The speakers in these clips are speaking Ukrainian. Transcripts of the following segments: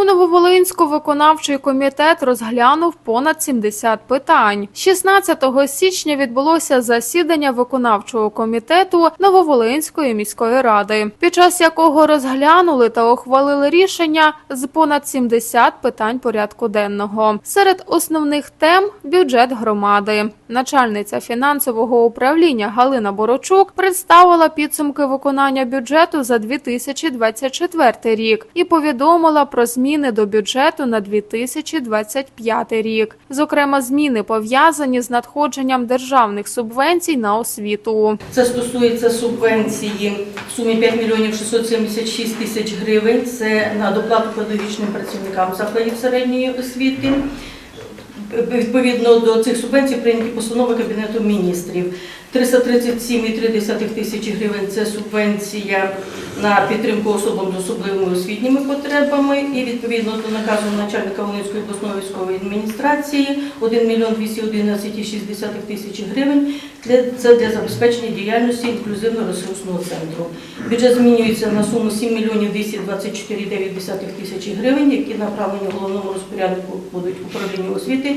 У Нововолинську виконавчий комітет розглянув понад 70 питань. 16 січня відбулося засідання виконавчого комітету Нововолинської міської ради, під час якого розглянули та ухвалили рішення з понад 70 питань порядку денного. Серед основних тем бюджет громади. Начальниця фінансового управління Галина Борочук представила підсумки виконання бюджету за 2024 рік і повідомила про зміни до бюджету на 2025 рік. Зокрема, зміни пов'язані з надходженням державних субвенцій на освіту. Це стосується субвенції в сумі 5 мільйонів 676 тисяч гривень. Це на доплату педагогічним працівникам закладів середньої освіти. Відповідно до цих субвенцій прийняті постанови Кабінету міністрів. 337,3 тисячі гривень це субвенція на підтримку особам з особливими освітніми потребами. І відповідно до наказу начальника Волинської обласної військової адміністрації 1 мільйон 211,6 тисячі гривень це для забезпечення діяльності інклюзивно-ресурсного центру. Бюджет змінюється на суму 7 мільйонів 224,9 тисячі гривень, які направлені головному розпоряднику будуть управлінню освіти.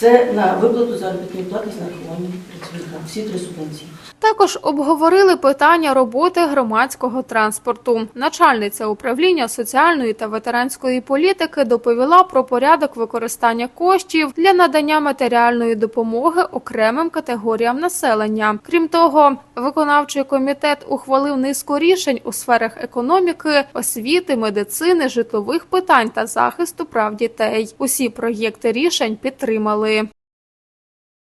Це на виплату заробітної плати з нарахуванням працівника. Всі три субвенції. Також обговорили питання роботи громадського транспорту. Начальниця управління соціальної та ветеранської політики доповіла про порядок використання коштів для надання матеріальної допомоги окремим категоріям населення. Крім того, виконавчий комітет ухвалив низку рішень у сферах економіки, освіти, медицини, житлових питань та захисту прав дітей. Усі проєкти рішень підтримали. коли